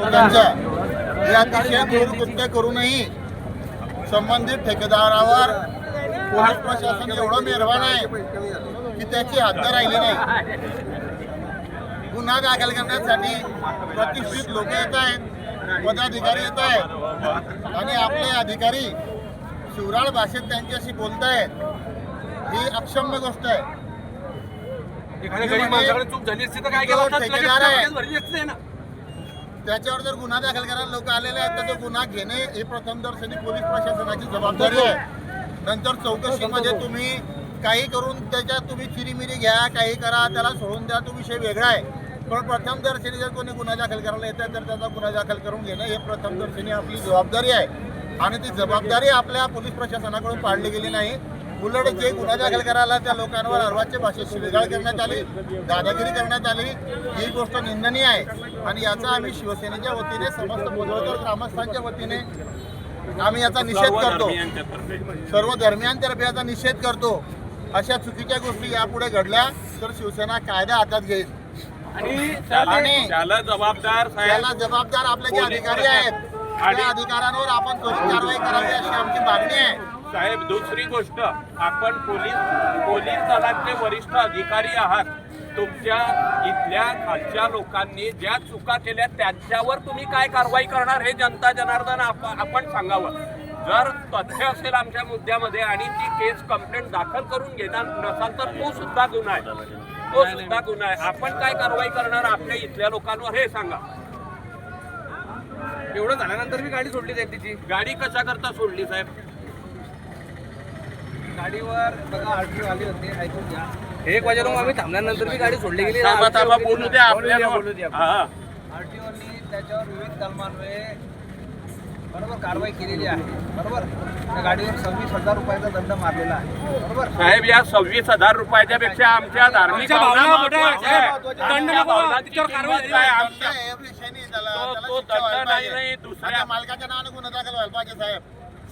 हे अतिशय क्रूर कृत्य करूनही संबंधित ठेकेदारावर पोलीस प्रशासन एवढं मेहरबान आहे की त्याची हद्द राहिली नाही. गुन्हा दाखल करण्यासाठी प्रतिष्ठित लोक येत आहेत पदाधिकारी येत आहेत आणि आपले अधिकारी शिवराळ भाषेत त्यांच्याशी बोलत आहेत. ही अक्षम्य गोष्ट आहे. ठेकेदार आहे. त्याच्यावर जर गुन्हा दाखल करायला लोक आलेले आहेत तर तो गुन्हा घेणे हे प्रथम दर्शनी पोलीस प्रशासनाची जबाबदारी आहे. नंतर चौकशीमध्ये म्हणजे तुम्ही काही करून त्याच्यात तुम्ही चिरीमिरी घ्या काही करा त्याला सोडून द्या तो विषय वेगळा आहे. पण प्रथम दर्शनी जर कोणी गुन्हा दाखल करायला येतं तर त्याचा गुन्हा दाखल करून घेणं हे प्रथम दर्शनी आपली जबाबदारी आहे. आणि ती जबाबदारी आपल्या पोलीस प्रशासनाकडून पाळली गेली नाही. उलट जे गुन्हा दाखल करायला त्या लोकांवर अर्वाच्य भाषेत शिवेगाळ करण्यात आली दादागिरी करण्यात आली ही गोष्ट निंदनीय आहे. आणि याचा आम्ही शिवसेनेच्या वतीने समस्त मुदळकर ग्रामस्थांच्या वतीने आम्ही याचा निषेध करतो. सर्व धर्मियांतर्फे याचा निषेध करतो. अशा चुकीच्या गोष्टी यापुढे घडल्या तर शिवसेना कायदा हातात घेईल. आणि त्याला जबाबदार त्याला जबाबदार आपले जे अधिकारी आहेत आणि- त्या अधिकाऱ्यांवर आपण त्वरित कारवाई करावी अशी आमची मागणी आहे. साहेब दुसरी गोष्ट आपण पोलीस पोलीस दलातले वरिष्ठ अधिकारी आहात. तुमच्या इथल्या खालच्या लोकांनी ज्या चुका केल्या त्यांच्यावर तुम्ही काय कारवाई करणार हे जनता जनार्दन आप- आपण सांगावं. जर तथ्य असेल आमच्या मुद्द्यामध्ये आणि ती केस कंप्लेंट दाखल करून घेणार नसाल तर तो सुद्धा गुन्हा आहे. तो सुद्धा गुन्हा आहे. आपण काय कारवाई करणार आपल्या इथल्या लोकांवर हे सांगा. एवढं झाल्यानंतर मी गाडी सोडली जाईल तिची. गाडी कशा करता सोडली साहेब? गाडीवर बघा आली होती. ऐकून घ्या. एक वाजेला आम्ही थांबल्यानंतर मी गाडी सोडली गेली. थांबा थांबा बोलू द्या आपल्याला. बोलू द्या. हा आरटीओनी त्याच्यावर विविध कलमान्वये बरोबर कारवाई केलेली आहे. बरोबर? त्या गाडीवर सव्वीस हजार रुपयाचा दंड मारलेला आहे. बरोबर? साहेब या सव्वीस हजार रुपयाच्या पेक्षा आमच्या धार्मिक आमच्या भावना भावना मोठ्या महत्त्वाच्या आहेत. आहेत. दंड आमच्या नको, भावनांची त्याच्यावर कारवाई किंमत काय? झाली आमच्या- हे विषय नाही तो- तो दंड नाही, दुसऱ्या- मालकाच्या नावाने गुन्हा दाखल व्हायला पाहिजे साहेब.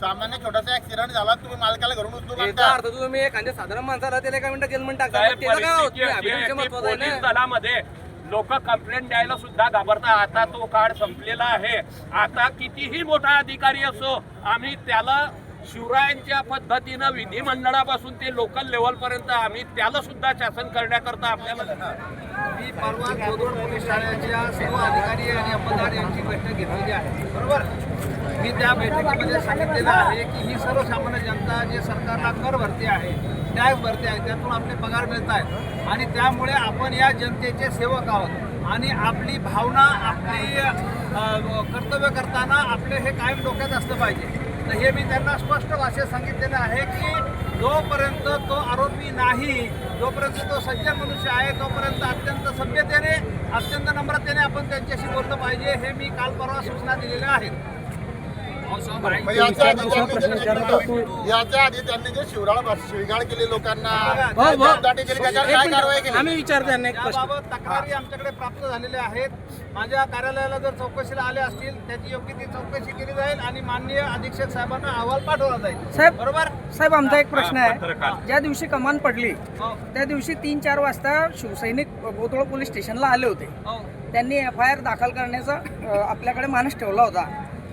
सामान्य छोटासा ऍक्सिडेंट झाला तुम्ही मालकाला घरून याचा आणता अर्थ तुम्ही एखाद्या साधारण माणसाला त्याला एका मिनिटात जेलमध्ये टाकता साहेब, मग त्याचं काय होत नाही? आहे पोलीस ना. दलामध्ये लोक कंप्लेंट द्यायला सुद्धा घाबरतात आता तो काळ संपलेला आहे आता कितीही मोठा अधिकारी असो आम्ही त्याला शिवरायांच्या पद्धतीनं विधिमंडळापासून ते लोकल लेवल पर्यंत आम्ही त्याला सुद्धा शासन करण्याकरता आपल्याला मी परवा कोथरूड पोलीस ठाण्याच्या सर्व अधिकारी आणि अंमलदार यांची बैठक घेतलेली आहे. बरोबर? मी त्या बैठकीमध्ये सांगितलेलं आहे की ही सर्वसामान्य जनता जे सरकारला कर भरते आहे टॅक्स भरते आहे त्यातून आपले पगार मिळत आहेत. आणि त्यामुळे आपण या जनतेचे सेवक आहोत. आणि आपली भावना आपली कर्तव्य करताना आपले हे कायम डोक्यात असलं पाहिजे. तर हे मी त्यांना स्पष्ट भाषेत सांगितलेलं आहे की जोपर्यंत तो आरोपी नाही जोपर्यंत तो सज्जन मनुष्य आहे तोपर्यंत अत्यंत सभ्यतेने अत्यंत नम्रतेने आपण त्यांच्याशी बोललं पाहिजे हे मी काल परवा सूचना दिलेल्या आहेत. याच्या आधी त्यांनी जे- याच्या आधी त्यांनी जे शिवराळ शिवगाळ केली लोकांना काय कारवाई केली? आम्ही विचार तक्रारी आमच्याकडे प्राप्त झालेल्या आहेत. माझ्या कार्यालयाला जर चौकशीला आले असतील त्याची योग्य ती चौकशी केली जाईल आणि माननीय अधीक्षक साहेबांना अहवाल पाठवला जाईल. साहेब बरोबर? साहेब आमचा एक प्रश्न आहे. ज्या दिवशी कमान पडली हो. त्या दिवशी तीन चार वाजता शिवसैनिक बोतोळ पोलीस स्टेशनला आले होते. हो. त्यांनी एफ आय आर दाखल करण्याचा आपल्याकडे मानस ठेवला होता.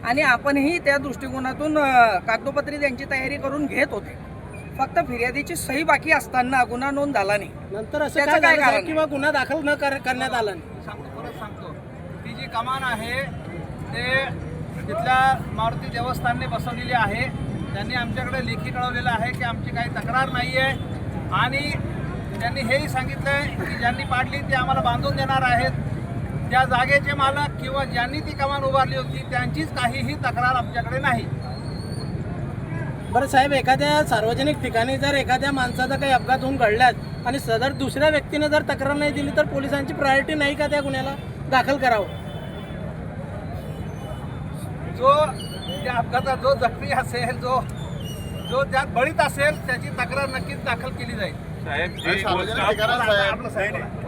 आणि आपणही त्या दृष्टिकोनातून कागदोपत्री त्यांची तयारी करून घेत होते. फक्त फिर्यादीची सही बाकी असताना गुन्हा नोंद झाला नाही. नंतर असं त्याचं काय कारण किंवा गुन्हा दाखल न कर- करण्यात आला नाही. मी सांगतो परत सांगतो. ती जी कमान आहे ते तिथल्या मारुती देवस्थानने बसवलेली आहे. त्यांनी आमच्याकडे लेखी कळवलेलं आहे की आमची काही तक्रार नाही आहे आणि त्यांनी हेही सांगितलं आहे की ज्यांनी पाडली ते आम्हाला बांधून देणार आहेत. त्या जागेचे मालक किंवा ज्यांनी ती कमान उभारली होती त्यांचीच काहीही तक्रार आमच्याकडे नाही. बरं साहेब एखाद्या सार्वजनिक ठिकाणी जर एखाद्या माणसाचा काही अपघात होऊन घडल्यात आणि सदर दुसऱ्या व्यक्तीने जर तक्रार नाही दिली तर पोलिसांची प्रायोरिटी नाही का त्या गुन्ह्याला दाखल करावं? जो त्या अपघातात जो जखमी असेल जो जो त्यात बळीत असेल त्याची तक्रार नक्कीच दाखल केली जाईल. साहेब जी गोष्ट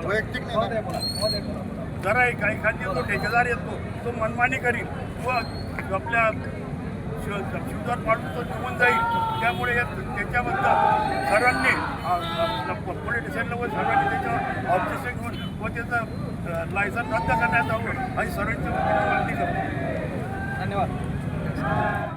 वैयक्तिक नाही. ना. महोदय जरा एक एखादी जो ठेकेदार येतो तो मनमानी करील व आपल्या शिव शिवदार पाडून तो निघून जाईल. त्यामुळे या त्याच्याबद्दल सरांनी अ, पोलीस स्टेशनला व सरांनी त्याच्यावर ऑब्जेक्शन घेऊन व त्याचं लायसन रद्द करण्यात आवड आणि सरांची मागणी करतो. धन्यवाद.